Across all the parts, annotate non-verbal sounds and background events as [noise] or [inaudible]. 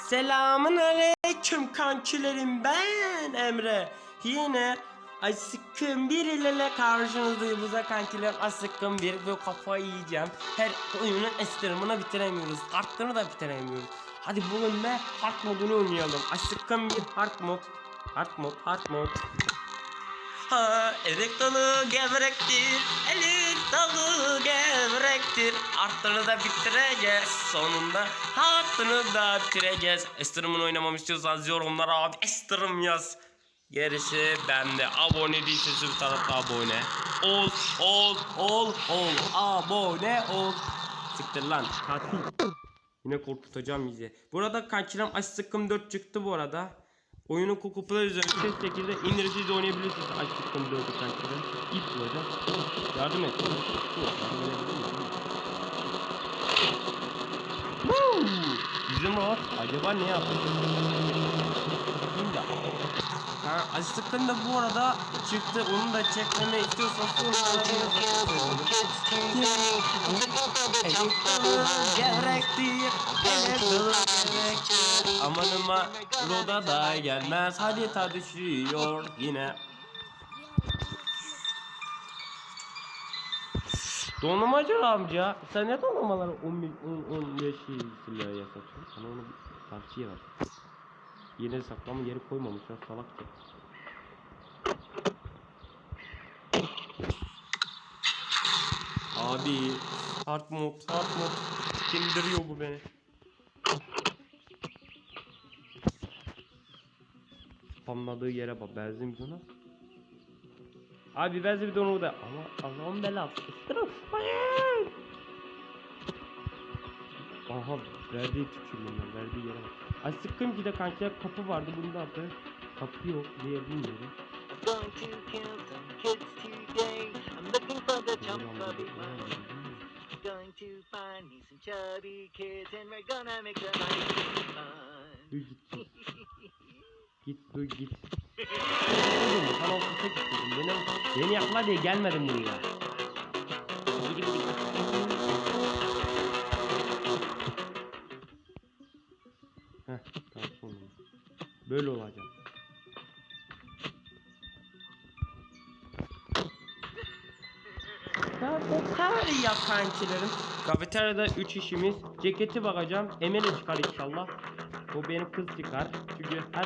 Selamın aleyküm kankilerim ben Emre. Yine Asıkkın bir ile karşınızdayım bu kankiler Asıkkın bir ve kafayı yiyeceğim. Her oyunun estirmini bitiremiyoruz. Kartlarını da bitiremiyoruz. Hadi bugün ne hard modunu oynayalım. Asıkkın bir hard mod. Hard mod, hard mod. Ha, erik dalı gevrektir, erik dalı gevrektir. Arttığını da bitireceğiz sonunda. Arttığını da bitireceğiz. Estirım'ın oynamamı istiyorsanız yorumlara abi Estirım yaz. Gerisi bende. Abone değilseniz bir tarafta abone. Ol, ol, ol, ol. Abone ol. Siktir lan. Katil. Yine korkutacağım bizi. Burada kankiram Aç Sıkkım 4 çıktı bu arada. Oyunun Coco Play üzerinde ses şekilde indiriciyle de oynayabilirsiniz. Aç Sıkkım 4'ü kankiram. İp bulacağım. Yardım et. Bizim o acaba ne yapıyor? Da. Ha, Açlıktan da bu arada çıktı. Onu da çekmemi istiyorsan sonra Gevrektir, gevrektir. Amanıma roda da gelmez. Hadi ta düşüyor yine. Dondurmacı amca sen ne dondurmaları 10 bin 10 15 liraya satıyorsun? Sana onu bir tavsiye ver. Yine saklama yeri koymamışlar salakça. Abi hard mod hard mod kimdiriyor bu beni. Spamladığı yere bak benzin bidonu. Abi benzin bidonu da ama Allah'ın belası ıstırıp. Aha verdiği tükürüğünden verdiği yere bak. Ay sıkkın ki de kankiler kapı vardı bunda adı. Kapı yok diye bilmiyorum. Dur git git. Dur git. [laughs] Oğlum sana ofise git dedim. Beni, beni yakla diye gelmedim buraya. Böyle olacak. Kafeterya kankilerim. Kafeteryada 3 işimiz. Ceketi bakacağım. Emel'e çıkar inşallah. O benim kız çıkar. Çünkü her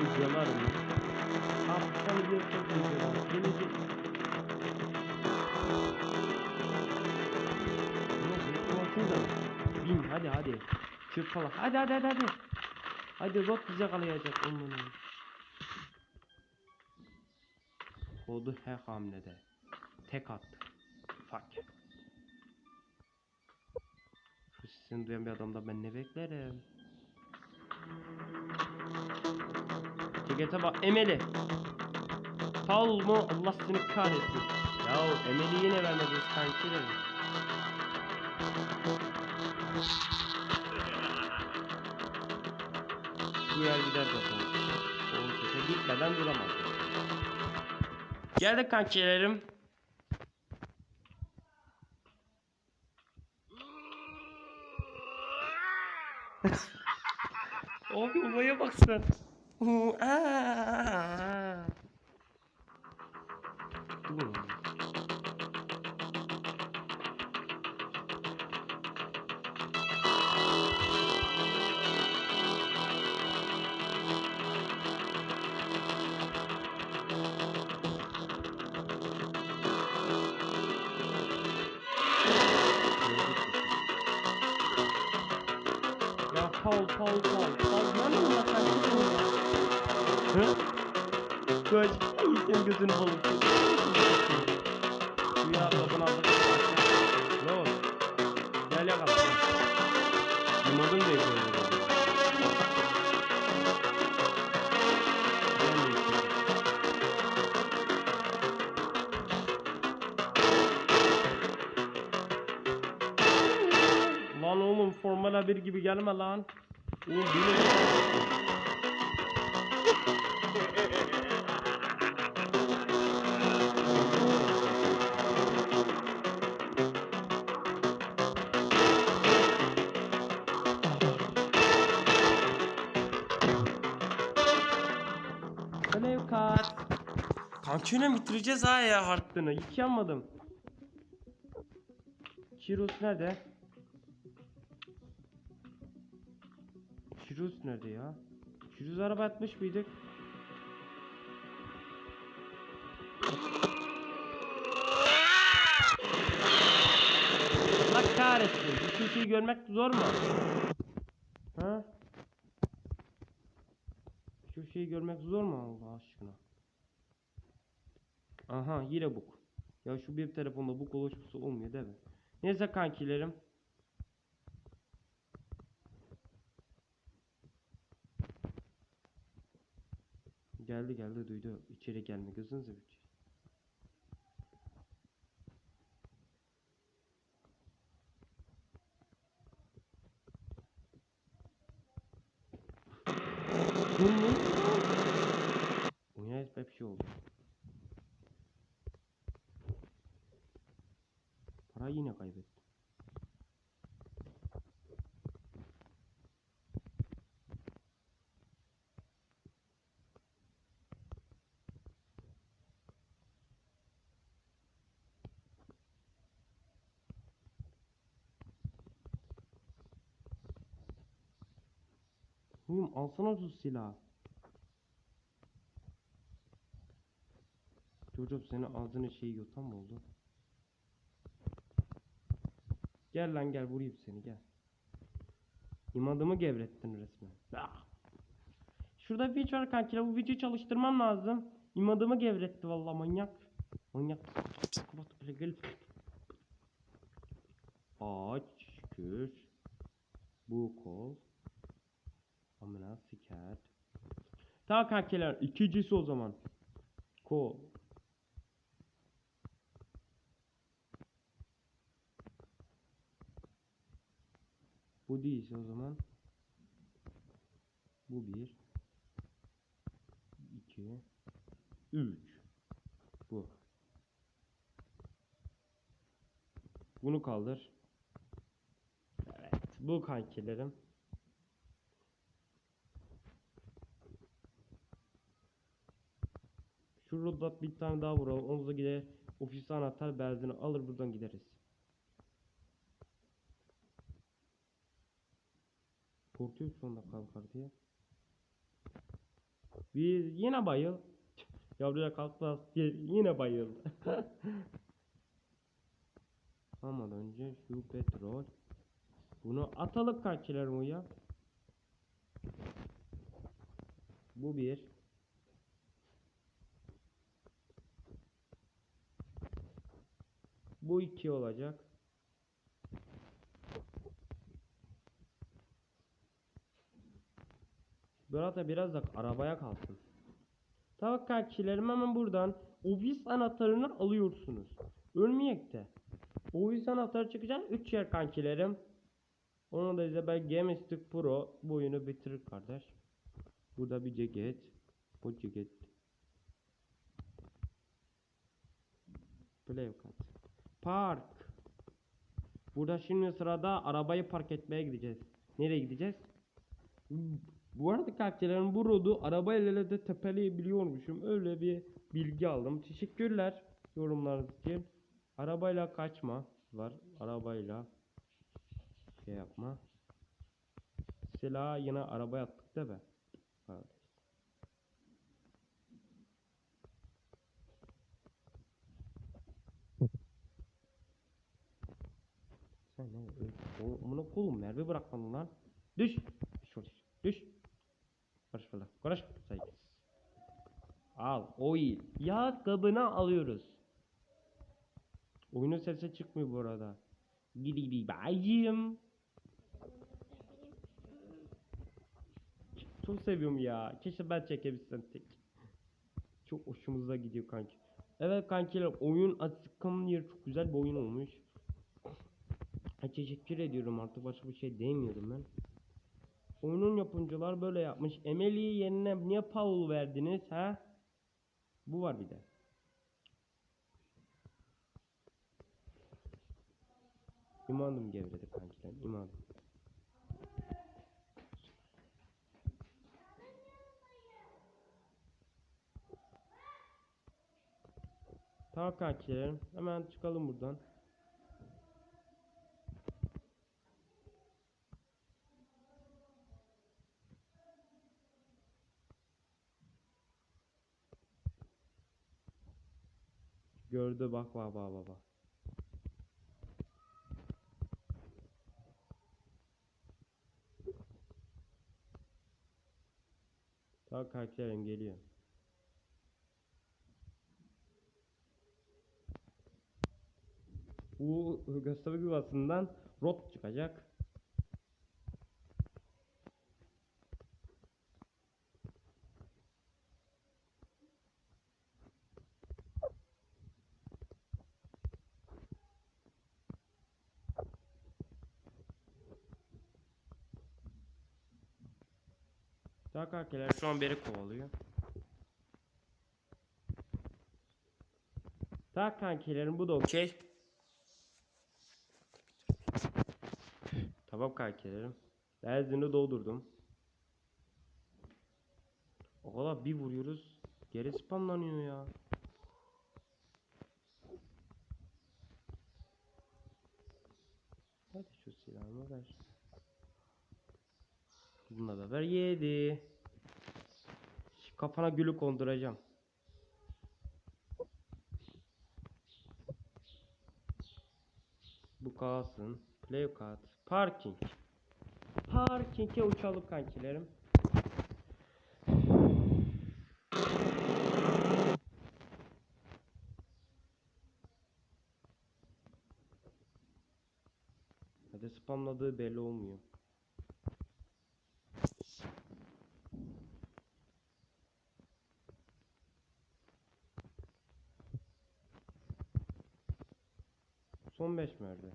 ucuyalar mı? Haftan bir çok. Gelecek. Çırpala. Hadi hadi hadi hadi. Hadi rot bize kalayacak onun. Oldu her hamlede. Tek attı. Fuck. Şu sesini duyan bir adamda ben ne beklerim? Cekete bak Emeli. Paul mu? Allah seni kahretsin. Ya Emeli yine vermediniz kankilerim. Bu yer gider zaten. O sese gitmeden duramaz. Geldik kankilerim. [laughs] Abi olaya bak sen. gözünü bulup. Suya kapını aldık. Ne oldu? Gel yakala. Limonun da yapıyor. Lan oğlum Formula 1 gibi gelme lan. Oğlum benim... Kankiyle bitireceğiz ha ya harttını. Hiç yanmadım. Chirus nerede? Chirus nerede ya? Chirus araba atmış mıydık? Allah kahretsin. Bu şeyi görmek zor mu? Ha? Şu şeyi görmek zor mu Allah aşkına? Aha yine buk. Ya şu bir telefonda buk oluşması olmuyor değil mi? Neyse kankilerim. Geldi geldi duydu. İçeri gelme gözünüzü bir içeri. Bu ne? Oyuna hep bir şey oldu. Para yine kaybettim. Oğlum alsana şu silahı. Çocuk senin ağzını şey yutan mı oldu? Gel lan gel vurayım seni gel. İmadımı gevrettin resmen. Ah. Şurada bir var kankiler bu videoyu çalıştırmam lazım. İmadımı gevretti vallahi manyak. Manyak. Kapat böyle gel. Aç kür. Bu kol. Amına siker. Tamam kankiler ikincisi o zaman. Kol. Bu değilse o zaman. Bu bir. iki, Üç. Bu. Bunu kaldır. Evet. Bu kankilerim. Şurada bir tane daha vuralım. Onu da gider. Ofise anahtar benzini alır buradan gideriz. Korkuyor sonunda kalkar diye. Biz yine bayıl. [laughs] Yavruya kalkmaz diye yine bayıldı. [laughs] Ama önce şu petrol. Bunu atalım kankilerim ya. Bu bir. Bu iki olacak. Burada biraz da arabaya kalsın. Tamam kankilerim hemen buradan ofis anahtarını alıyorsunuz. Ölmeyek de. Ofis anahtarı çıkacak 3 yer kankilerim. Onu da size ben Gamestick Pro bu oyunu bitirir kardeş. Burada bir ceket. Bu ceket. Play cut. Park. Burada şimdi sırada arabayı park etmeye gideceğiz. Nereye gideceğiz? Bu arada karakterlerin bu rodu arabayla de tepeleyebiliyormuşum. Öyle bir bilgi aldım. Teşekkürler yorumlarınız için. Arabayla kaçma var. Arabayla şey yapma. Silah yine arabaya attık da be. Kardeş. Sen ne? Oğlum, Bunu kolum mermi bırakmadın lan. Düş. Düş. Düş. Konuş falan. Konuş. Saygısız. Al. Oil. Yağ kabına alıyoruz. Oyunun sesi çıkmıyor bu arada. Gidi gidi bayım. Çok seviyorum ya. Keşke ben çekebilsem tek. Çok hoşumuza gidiyor kanki. Evet kankiler oyun açıklamın yeri çok güzel bir oyun olmuş. Teşekkür ediyorum artık başka bir şey demiyorum ben. Oyunun yapımcılar böyle yapmış. Emily yerine niye Paul verdiniz ha? Bu var bir de. İmanım gevredi kankiler imanım. Tamam kankilerim. Hemen çıkalım buradan. Gördü bak bak bak bak. bak. Tamam kankilerim geliyor. Bu gösteri yuvasından rot çıkacak. Takarkeler şu an beri kovalıyor. Tak kankilerim bu da okey. Tamam kankilerim. Benzini doldurdum. O kadar bir vuruyoruz. Geri spamlanıyor ya. Hadi şu silahımı ver. Bununla ver. Yedi. Kafana gülü konduracağım. Bu kalsın. Play card. Parking. Parking'e uçalım kankilerim. Hadi spamladığı belli olmuyor. Son 5 merdiven.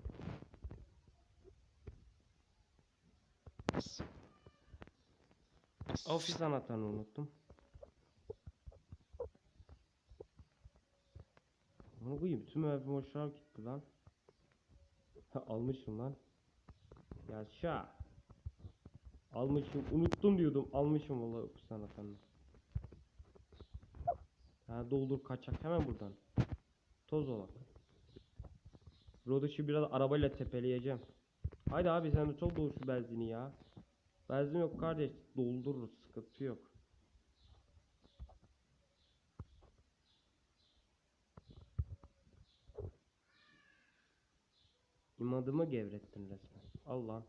Ofis anahtarını unuttum. Bunu koyayım. Tüm ev boşluğa gitti lan. Almışım lan. Yaşa. Almışım. Unuttum diyordum. Almışım vallahi ofis anahtarını. Ha doldur kaçak hemen buradan. Toz olak. Roduş'u biraz arabayla tepeleyeceğim. Haydi abi sen de çok dolu şu benzini ya. Benzin yok kardeş. Doldururuz. Sıkıntı yok. İmadımı gevrettin resmen. Allah.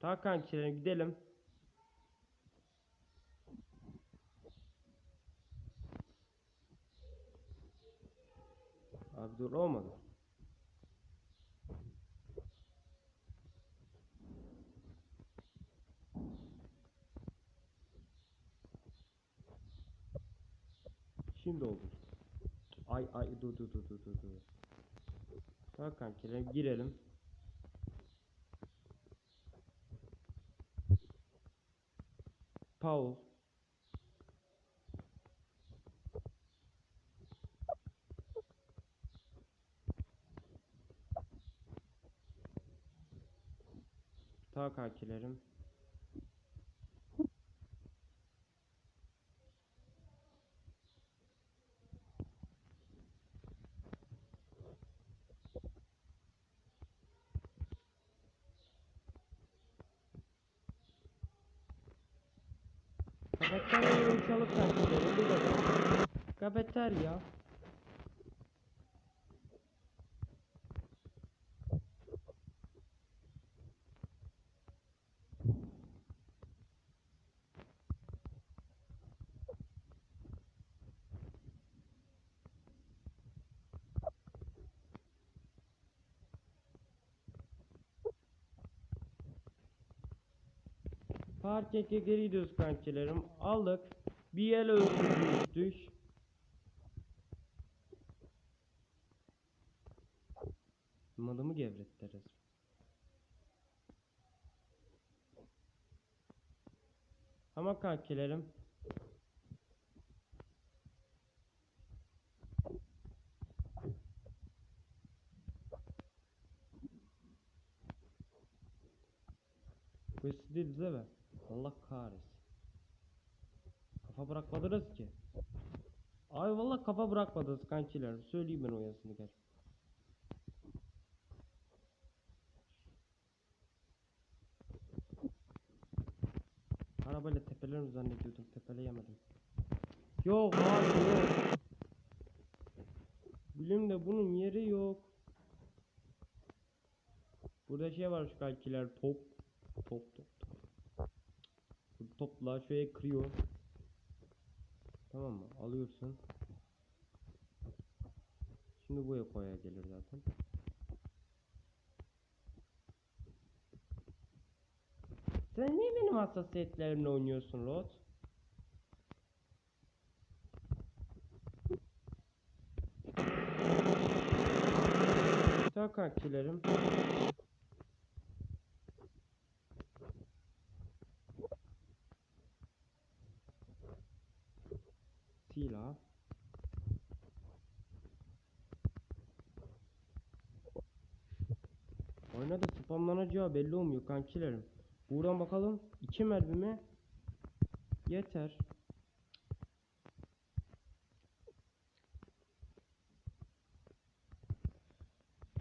Ta kankilerim gidelim. Abi dur. Şimdi oldu. Ay ay dur dur dur dur dur dur. Tamam kankilerim girelim. Paul. Tamam kankilerim. Kafeteryayı uçalıp kankilerim bu kadar. Kafeterya. Parkeke geri gidiyoruz kankilerim. Aldık. Bir el öldürdük. Malımı gevretti. Ama kankilerim. Quest değil değil mi? Kahretsin. Kafa bırakmadınız ki. Abi vallahi kafa bırakmadınız kankiler. Söyleyeyim ben o yazını gel. Arabayla tepelerim zannediyordum. Tepeleyemedim. Yok abi yok. Bilimde bunun yeri yok. Burada şey var şu kankiler. Top top top. Bu topla şöyle kırıyor. Tamam mı? Alıyorsun. Şimdi buraya koya gelir zaten. Sen niye benim hassasiyetlerimle oynuyorsun Rod? Tamam spamlanacağı belli olmuyor kankilerim. Buradan bakalım. 2 mermi mi? Yeter.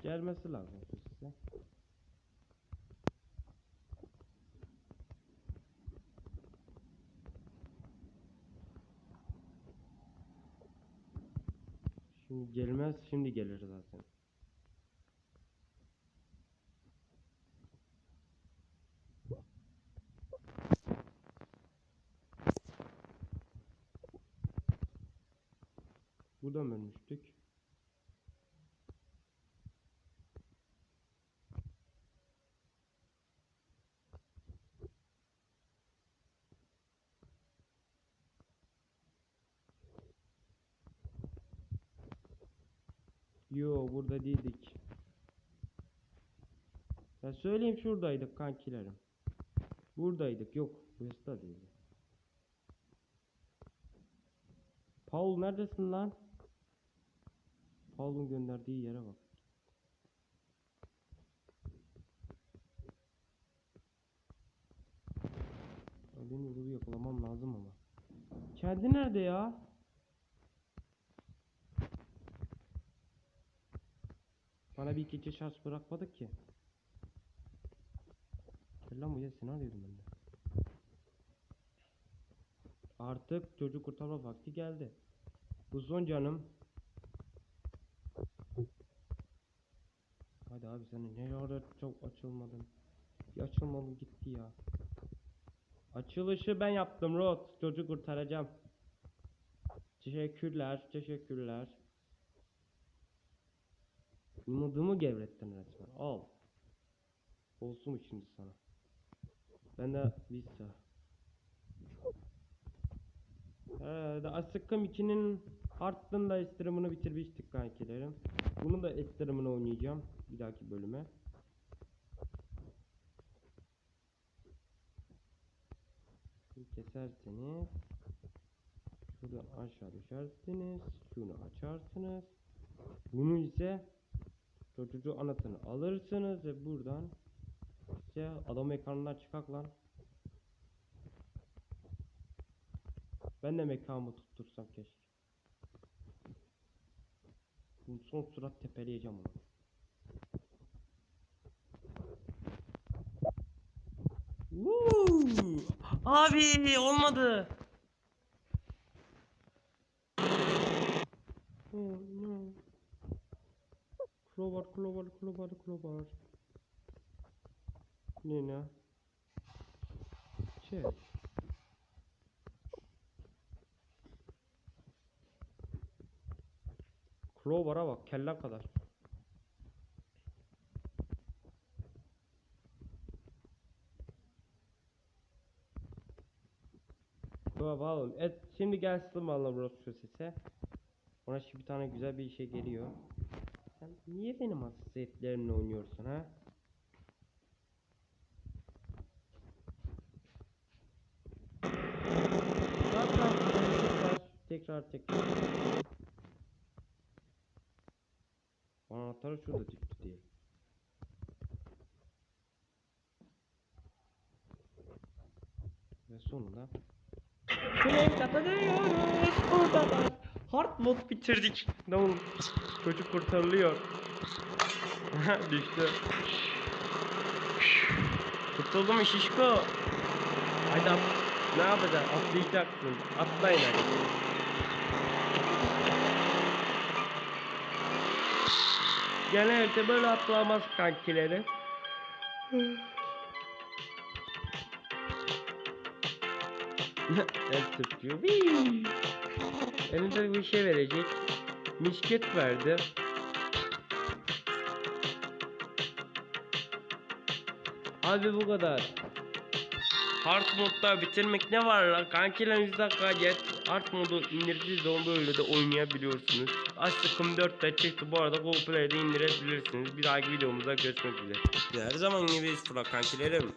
Gelmesi lazım size. Şimdi gelmez, şimdi gelir zaten. Buradan ölmüştük. Yo burada değildik. Ya söyleyeyim şuradaydık kankilerim. Buradaydık yok. Burası da değildi. Paul neredesin lan? Paul'un gönderdiği yere bak. Ya Benim yolu yakalamam lazım ama. Kendi nerede ya? Bana bir ikinci şans bırakmadık ki. Lan buraya seni arıyordum ben de. Artık çocuk kurtarma vakti geldi. Bu son canım. Hadi abi sen ne ara çok açılmadın. Bir açılmadın gitti ya. Açılışı ben yaptım Rod. Çocuk kurtaracağım. Teşekkürler, teşekkürler. Umudumu gevrettin resmen. Al. Olsun şimdi sana? Ben de sağ. Herhalde Asıkkım 2'nin Heart'ın da ekstremini bitirmiştik kankilerim. Bunu da ekstremini oynayacağım bir dahaki bölüme. Keserseniz şuradan aşağı düşersiniz. Şunu açarsınız. Bunu ise çocuğu anahtarını alırsınız ve buradan işte adam ekranından çıkak lan. Ben de mekamı tuttursam keşke. Bu son surat tepeleyeceğim onu. Woo! Abi olmadı. Oh no. Clover, clover, clover, clover. Ne ne? Clover'a bak kellen kadar. Clover oğlum. Et, şimdi gelsin bana burası sese. Ona şimdi bir tane güzel bir şey geliyor. Sen niye benim hassasiyetlerimle oynuyorsun ha? Tekrar tekrar tekrar. Anahtarı şurada çıktı diye. Ve sonunda Tünel kapatıyoruz. Burada var. Hard mod bitirdik. Tamam. Çocuk kurtarılıyor. [laughs] Düştü. Kurtuldu mu şişko? Haydi at. Ne yapacaksın? Atlayacaksın. Atlayın hadi. Genelde böyle atlamaz kankileri. [laughs] El. Whee! Elinde bir şey verecek. Misket verdi. Abi bu kadar. Hard modda bitirmek ne var lan? Kankiler 100 dakika geç. Hard modu indirdiği zaman böyle de oynayabiliyorsunuz. Aşkım 4'te çıktı. Bu arada Google Play'de indirebilirsiniz. Bir dahaki videomuzda görüşmek üzere. Her zaman gibi Fıra kankilerim.